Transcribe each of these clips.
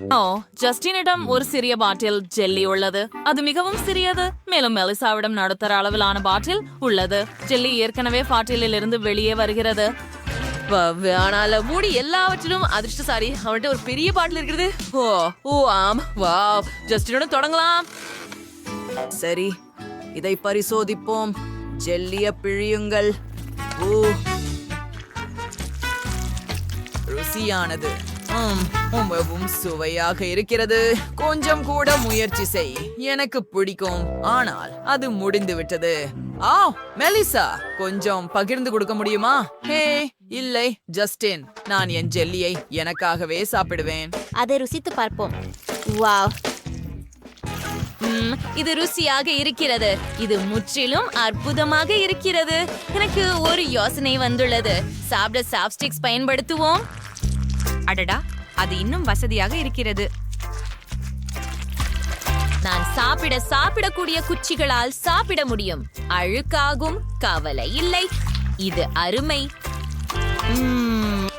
ஓ ஜஸ்டினிடம் ஒரு சிறிய பாட்டில் ஜெல்லி உள்ளது. அது மிகவும் சிறியது. மேலும் மெலிசாவிடம் நடுத்தர அளவிலான பாட்டில் உள்ளது. ஜெல்லி ஏற்கனவே பாட்டிலில் இருந்து வெளியே வருகிறது. ஆனால மூடி எல்லாவற்றிலும் அதிர்ஷ்டசாரி அவன்கிட்ட ஒரு பெரிய பாட்டில் இருக்கிறது ஓ ஓ ஆம். வா ஜஸ்டினோட தொடங்கலாம். சரி இதை பரிசோதிப்போம். ஜெல்லிய பிழியுங்கள். ஓ. ருசியானது. ம், மிகவும் சுவையாக இருக்கிறது. கொஞ்சம் கூட முயற்சி செய். எனக்கு பிடிக்கும். ஆனால் அது முடிந்து விட்டது. ஆ மெலிசா கொஞ்சம் பகிர்ந்து கொடுக்க முடியுமா? ஹே இல்லை ஜஸ்டின் நான் என் ஜெல்லியை எனக்காகவே சாப்பிடுவேன். அதை ருசித்து பார்ப்போம். வாவ். இது ருசியாக இருக்கிறது. இது முற்றிலும் அற்புதமாக இருக்கிறது. எனக்கு ஒரு யோசனை வந்துள்ளது. சாப்பிட சாப்ஸ்டிக்ஸ் பயன்படுத்துவோம்? அடடா அது இன்னும் வசதியாக இருக்கிறது. நான் சாப்பிட சாப்பிடக்கூடிய குச்சிகளால் சாப்பிட முடியும். அழுக்காகும் கவலை இல்லை. இது அருமை. எம்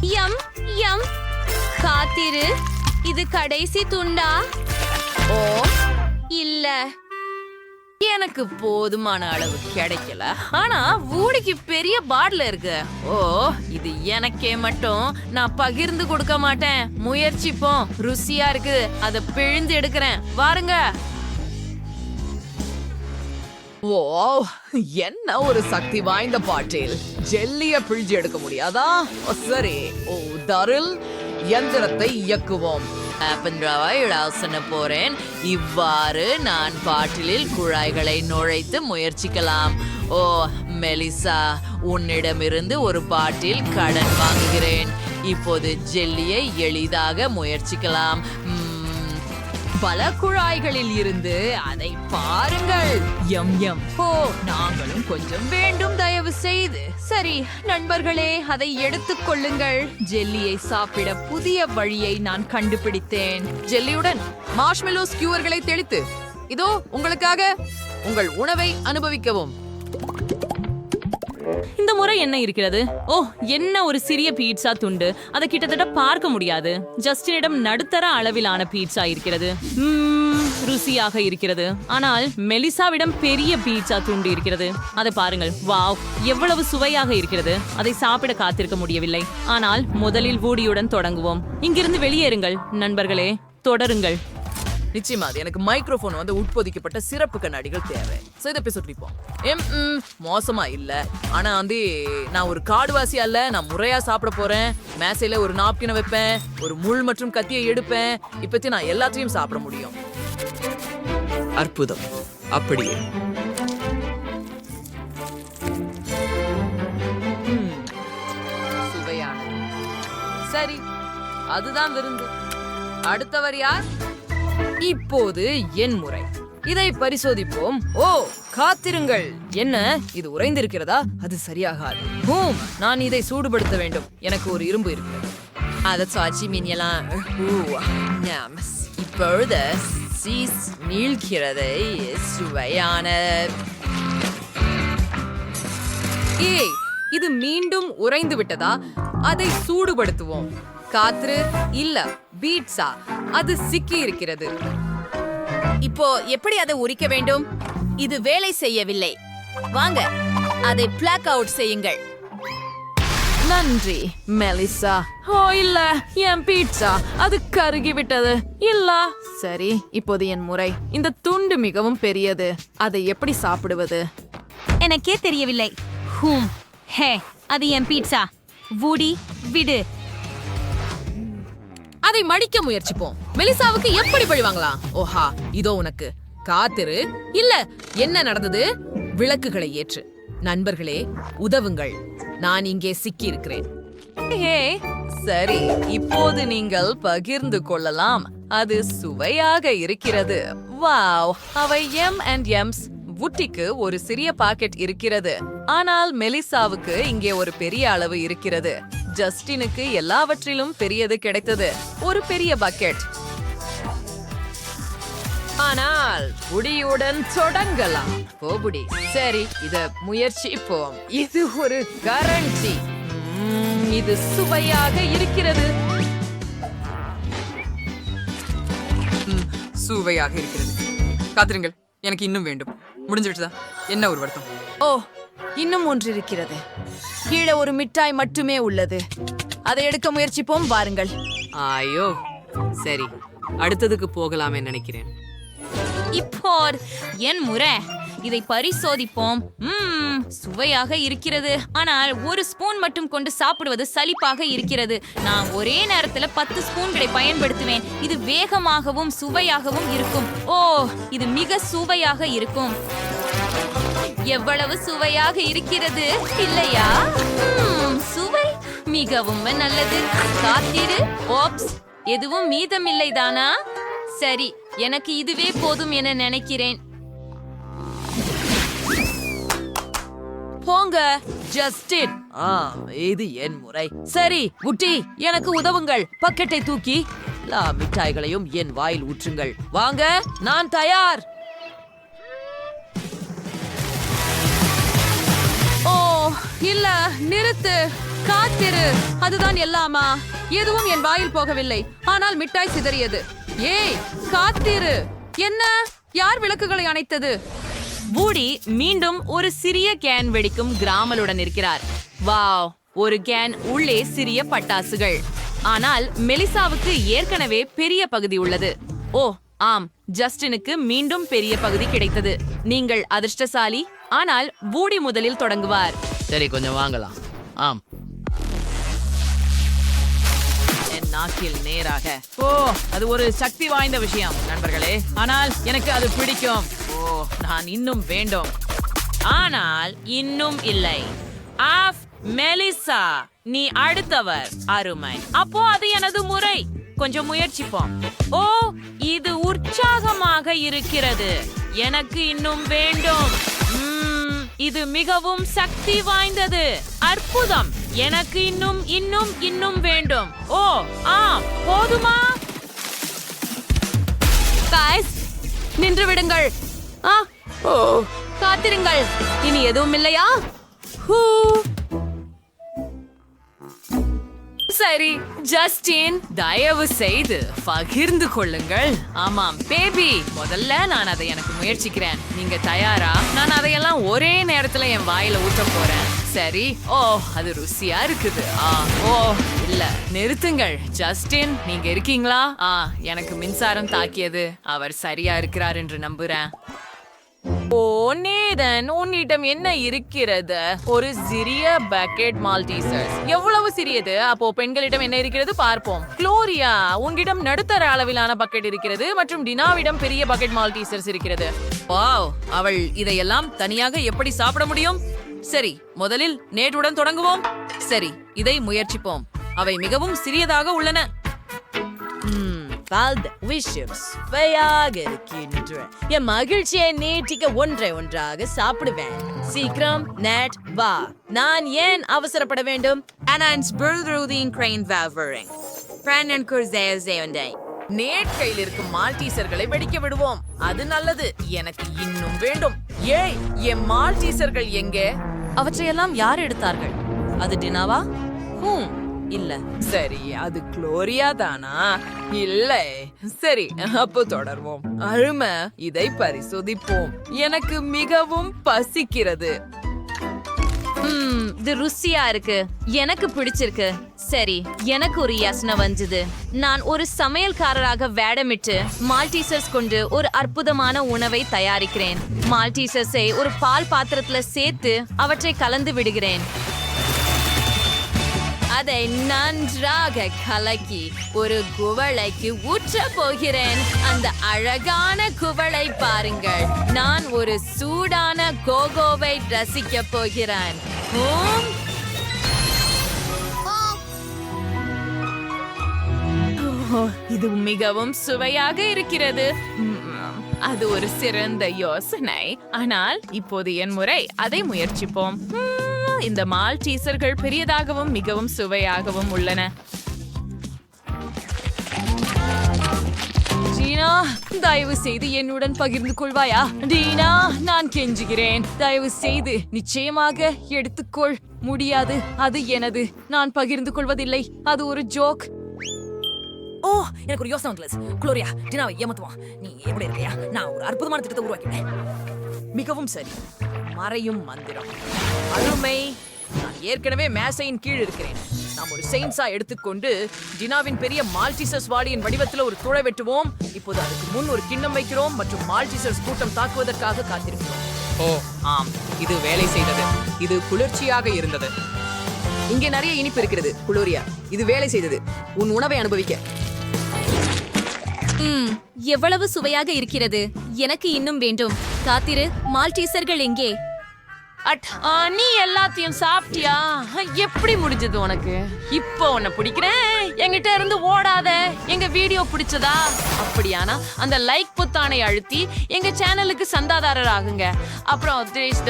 யம் யம். காத்திரு. இது கடைசி துண்டா? ஓ இல்ல. எனக்கு போதுமான அளவு கிடைக்கல. ஆனா ஊடிக்கு பெரிய பாட்டில் இருக்கு. ஓ இது எனக்கே மட்டும். நான் பகிர்ந்து கொடுக்க மாட்டேன். முயற்சிப்போம் ருசியா இருக்கு. அதை பிழிந்து எடுக்கிறேன். வாருங்க. ஓ என்ன ஒரு சக்தி வாய்ந்த பாட்டில். ஜெல்லிய பிழிஞ்சு எடுக்க முடியாதா? ஓ, சரி. ஓ தருள் எந்திரத்தை இயக்குவோம். ஆப்பன்றாவா யோசனை போறேன் இவ்வாறு நான் பாட்டிலில் குழாய்களை நுழைத்து முயற்சிக்கலாம். ஓ மெலிசா உன்னிடமிருந்து ஒரு பாட்டில் கடன் வாங்குகிறேன். இப்போது ஜெல்லியை எளிதாக முயற்சிக்கலாம். பல குழாய்களில் இருந்து அதை பாருங்கள். எம் எம் ஓ நாங்களும் கொஞ்சம் வேண்டும் தயவு செய்து. சரி நண்பர்களே அதை எடுத்துக் கொள்ளுங்கள். ஜெல்லியை சாப்பிட புதிய வழியை நான் கண்டுபிடித்தேன். ஜெல்லியுடன் மார்ஷ்மெலோ ஸ்கியூவர்களை தெளித்து. இதோ உங்களுக்காக உங்கள் உணவை அனுபவிக்கவும். இந்த முறை என்ன இருக்கிறது? ஓ என்ன ஒரு சிறிய பீட்சா துண்டு. அதை கிட்டத்தட்ட பார்க்க முடியாது. ஜஸ்டினிடம் நடுத்தர அளவிலான பீட்சா இருக்கிறது. ருசியாக இருக்கிறது. ஆனால் மெலிசாவிடம் பெரிய பீட்சா துண்டு இருக்கிறது. அதை பாருங்கள். வாவ் எவ்வளவு சுவையாக இருக்கிறது. அதை சாப்பிட காத்திருக்க முடியவில்லை. ஆனால் முதலில் வூடியுடன் தொடங்குவோம். இங்கிருந்து வெளியேறுங்கள் நண்பர்களே. தொடருங்கள். நிச்சயமா அது எனக்கு மைக்ரோஃபோன் வந்து உட்பொதிக்கப்பட்ட சிறப்பு கண்ணாடிகள் தேவை. சோ இதை போய் சுற்றிப்போம் எம் மோசமா இல்ல. ஆனா வந்து நான் ஒரு காடுவாசி அல்ல நான் முறையா சாப்பிட போறேன் மேசையில ஒரு நாப்கினை வைப்பேன் ஒரு முள் மற்றும் கத்தியை எடுப்பேன் இப்பத்தி நான் எல்லாத்தையும் சாப்பிட முடியும். அற்புதம். அப்படியே. சரி அதுதான் விருந்து. அடுத்தவர் யார்? இப்போது என் முறை. இதை பரிசோதிப்போம். ஓ காத்திருங்கள். என்ன? இது உறைந்திருக்கிறதா? அது சரியாகாது. ஹூம் நான் இதை சூடுபடுத்த வேண்டும். எனக்கு ஒரு இரும்பு இருக்கிறது. அதை சாட்சி மின்னலாம் இப்பொழுது சீஸ் நீள்கிறது சுவையான. ஏய் இது மீண்டும் உறைந்து விட்டதா? அதை சூடுபடுத்துவோம். காற்று இல்ல பீட்சா அது சிக்கி இருக்கிறது இப்போ எப்படி அதை உரிக்க வேண்டும்? இது வேலை செய்யவில்லை. வாங்க அதை பிளாக் அவுட் செய்யுங்கள். நன்றி மெலிசா. ஓ இல்ல என் பீட்சா அது கருகி விட்டது இல்ல. சரி இப்போது என் முறை. இந்த துண்டு மிகவும் பெரியது. அதை எப்படி சாப்பிடுவது? எனக்கே தெரியவில்லை. ஹூம் ஹே அது என் பீட்சா வூடி விடு. அதை மடிக்க முயற்சிப்போம். மெலிசாவுக்கு எப்படி பழி வாங்கலாம்? ஓஹா இதோ உனக்கு. காத்திரு. இல்ல என்ன நடந்தது? விளக்குகளை ஏற்று. நண்பர்களே உதவுங்கள். நான் இங்கே சிக்கி இருக்கிறேன் சரி இப்போது நீங்கள் பகிர்ந்து கொள்ளலாம். அது சுவையாக இருக்கிறது. வாவ் அவை எம் அண்ட் எம்ஸ் வுட்டிக்கு ஒரு சிறிய பாக்கெட் இருக்கிறது. ஆனால் மெலிசாவுக்கு இங்கே ஒரு பெரிய அளவு இருக்கிறது. ஜஸ்டினுக்கு எல்லாவற்றிலும் பெரியது கிடைத்தது. ஒரு பெரிய பக்கெட். ஆனால் முடியுடன் தொடங்கலாம். போபுடி சரி இத முயற்சிப்போம். இது ஒரு கரண்டி. இது சுவையாக இருக்கிறது. சுவையாக இருக்கிறது. காத்திருங்கள் எனக்கு இன்னும் வேண்டும். முடிஞ்சு விட்டுதா என்ன ஒரு வருத்தம்? ஓ இன்னும் ஒன்று இருக்கிறது. கீழே ஒரு மிட்டாய் மட்டுமே உள்ளது. அதை எடுக்க முயற்சிப்போம் வாருங்கள். ஐயோ. சரி அடுத்ததுக்கு போகலாமே நினைக்கிறேன். இப்போ என் முறை. இதை பரிசோதிப்போம். ம்ம், சுவையாக இருக்கிறது. ஆனால் ஒரு ஸ்பூன் மட்டும் கொண்டு சாப்பிடுவது சலிப்பாக இருக்கிறது. நான் ஒரே நேரத்துல பத்து ஸ்பூன்களை பயன்படுத்துவேன். இது வேகமாகவும் சுவையாகவும் இருக்கும். ஓ இது மிக சுவையாக இருக்கும். எவ்வளவு சுவையாக இருக்கிறது? இல்லையா? சுவை மிகவும் நல்லது. காத்திரு. ஓப்ஸ். எதுவும் மீதமில்லை தானா? சரி எனக்கு இதுவே போதும் என நினைக்கிறேன். போங்க. ஜஸ்டின் ஆ இது என் முறை. சரி குட்டி எனக்கு உதவுங்கள். பக்கெட்டை தூக்கி. எல்லா மிட்டாய்களையும் என் வாயில் ஊற்றுங்கள். வாங்க நான் தயார். இல்ல நிறுத்து. காத்திரு. அதுதான் எல்லாமா? எதுவும் என் வாயில் போகவில்லை. ஆனால் மிட்டாய் சிதறியது. ஏய் காத்திரு. என்ன? யார் விளக்குகளை அணைத்தது? பூடி மீண்டும் ஒரு சிறிய கேன் வெடிக்கும் கிராமலுடன் இருக்கிறார் வாவ் ஒரு கேன் உள்ளே சிறிய பட்டாசுகள். ஆனால் மெலிசாவுக்கு ஏற்கனவே பெரிய பகுதி உள்ளது. ஓ ஆம் ஜஸ்டினுக்கு மீண்டும் பெரிய பகுதி கிடைத்தது. நீங்கள் அதிர்ஷ்டசாலி ஆனால் பூடி முதலில் தொடங்குவார். சரி கொஞ்சம் வாங்கலாம். ஆம். என் நாக்கில் நேராக. ஓ அது ஒரு சக்தி வாய்ந்த விஷயம் நண்பர்களே. ஆனால் எனக்கு அது பிடிக்கும். ஓ நான் இன்னும் வேண்டும். ஆனால் இன்னும் இல்லை. ஆஃப் மெலிசா நீ அடுத்தவர். அருமை. அப்போ அது எனது முறை. கொஞ்சம் முயற்சிப்போம். ஓ இது உற்சாகமாக இருக்கிறது. எனக்கு இன்னும் வேண்டும். இது மிகவும் சக்தி வாய்ந்தது. அற்புதம். எனக்கு இன்னும் இன்னும் இன்னும் வேண்டும். ஓ ஆம். போதுமா? காய்ஸ் நின்று விடுங்கள். ஆ ஓ. காத்திருங்கள். இனி எதுவும் இல்லையா? ஹூ சரி ஜஸ்டின் தயவு செய்து பகிர்ந்து கொள்ளுங்கள். ஆமாம் பேபி முதல்ல நான் அதை எனக்கு முயற்சிக்கிறேன். நீங்க தயாரா? நான் அதையெல்லாம் ஒரே நேரத்துல என் வாயில ஊத்த போறேன். சரி ஓ அது ருசியா இருக்குது. ஆ ஓ இல்ல நிறுத்துங்கள். ஜஸ்டின் நீங்க இருக்கீங்களா? ஆ எனக்கு மின்சாரம் தாக்கியது. அவர் சரியா இருக்கிறார் என்று நம்புறேன். ஓ நேதன் உன்னிடம் என்ன இருக்கிறது? ஒரு சிறிய பக்கெட் மால்டீசர்ஸ் எவ்வளவு சிறியது? அப்போ பெண்களிடம் என்ன இருக்கிறது? பார்ப்போம். குளோரியா உன்னிடம் நடுத்தர அளவிலான பக்கெட் இருக்கிறது மற்றும் டினாவிடம் பெரிய பக்கெட் மால்டீசர்ஸ் இருக்கிறது. வாவ் அவள் இதையெல்லாம் தனியாக எப்படி சாப்பிட முடியும்? சரி முதலில் நேற்றுடன் தொடங்குவோம். சரி இதை முயற்சிப்போம். அவை மிகவும் சிறியதாக உள்ளன. வாழ்ந்த விஷயம் சுவையாக இருக்கின்ற என் மகிழ்ச்சியை நீட்டிக்க ஒன்றை ஒன்றாக சாப்பிடுவேன். சீக்கிரம் நேட் வா. நான் ஏன் அவசரப்பட வேண்டும்? Anans Burrudin Crane Valvering. Brandon Kurzay Nate கையில் இருக்கும் மால்டீசர்களை வெடிக்க விடுவோம். அது நல்லது. எனக்கு இன்னும் வேண்டும். ஏய் என் மால்டீசர்கள் எங்கே? அவற்றையெல்லாம் யார் எடுத்தார்கள்? அது டினாவா? ஹூம். இல்ல. சரி அது குளோரியா தானா? இல்லை. சரி அப்போ தொடர்வோம். அருமை. இதை பரிசோதிப்போம். எனக்கு மிகவும் பசிக்கிறது. இது ருசியா இருக்கு. எனக்கு பிடிச்சிருக்கு. சரி எனக்கு ஒரு யோசனை வந்தது நான் ஒரு சமையல்காரராக வேடமிட்டு மால்டீசர்ஸ் கொண்டு ஒரு அற்புதமான உணவை தயாரிக்கிறேன். மால்டீசர்ஸை ஒரு பால் பாத்திரத்துல சேர்த்து அவற்றை கலந்து விடுகிறேன். அதை நன்றாக கலக்கி ஒரு குவளைக்கு ஊற்ற போகிறேன். அந்த அழகான குவளை பாருங்கள். நான் ஒரு சூடான கோகோவை ரசிக்க போகிறேன். ஹூம். இது மிகவும் சுவையாக இருக்கிறது. அது ஒரு சிறந்த யோசனை. ஆனால் இப்போது என் முறை. அதை முயற்சிப்போம். இந்த மால் டீசர்கள் பெரியதாகவும் மிகவும் சுவையாகவும் உள்ளன. டீனா தயவு செய்து என்னுடன் பகிர்ந்து கொள்வாயா? டீனா நான் கெஞ்சுகிறேன். தயவு செய்து நிச்சயமாக எடுத்துக்கொள். முடியாது அது எனது. நான் பகிர்ந்து கொள்வதில்லை. அது ஒரு ஜோக். ஓ எனக்கு ஒரு யோசனை வந்துலஸ் குளோரியா டினாவை ஏமாத்துவான். நீ எப்படி இருக்கியா? நான் ஒரு அற்புதமான திட்டத்தை உருவாக்கிட்டேன். மிகவும் சரி. மறையும் மந்திரம். அருமை. நான் ஏற்கனவே மேசையின் கீழ் இருக்கிறேன். நாம் ஒரு செயின்ஸா எடுத்துக்கொண்டு டினாவின் பெரிய மால்டிசஸ் வாடியின் வடிவத்தில் ஒரு துளை வெட்டுவோம். இப்போது அதுக்கு முன் ஒரு கிண்ணம் வைக்கிறோம் மற்றும் மால்டிசஸ் கூட்டம் தாக்குவதற்காக காத்திருக்கிறோம். ஓ. ஆம். இது வேலை செய்தது. இது குளிர்ச்சியாக இருந்தது. இங்கே நிறைய இனிப்பு இருக்கிறது குளோரியா. இது வேலை செய்தது. உன் உணவை அனுபவிக்க. ம். எவ்வளவு சுவையாக இருக்கிறது. எனக்கு இன்னும் வேண்டும். காத்திரு மால்டீசர்கள் எங்கே? அட் நீ எல்லாத்தையும் சாப்பிட்டியா? எப்படி முடிஞ்சது உனக்கு? இப்போ உன்னை பிடிக்கிறேன். எங்கிட்ட இருந்து ஓடாத. எங்க வீடியோ பிடிச்சதா? அப்படியானா அந்த லைக் புத்தானை அழுத்தி எங்க சேனலுக்கு சந்தாதாரர் ஆகுங்க அப்புறம் தினேஷ்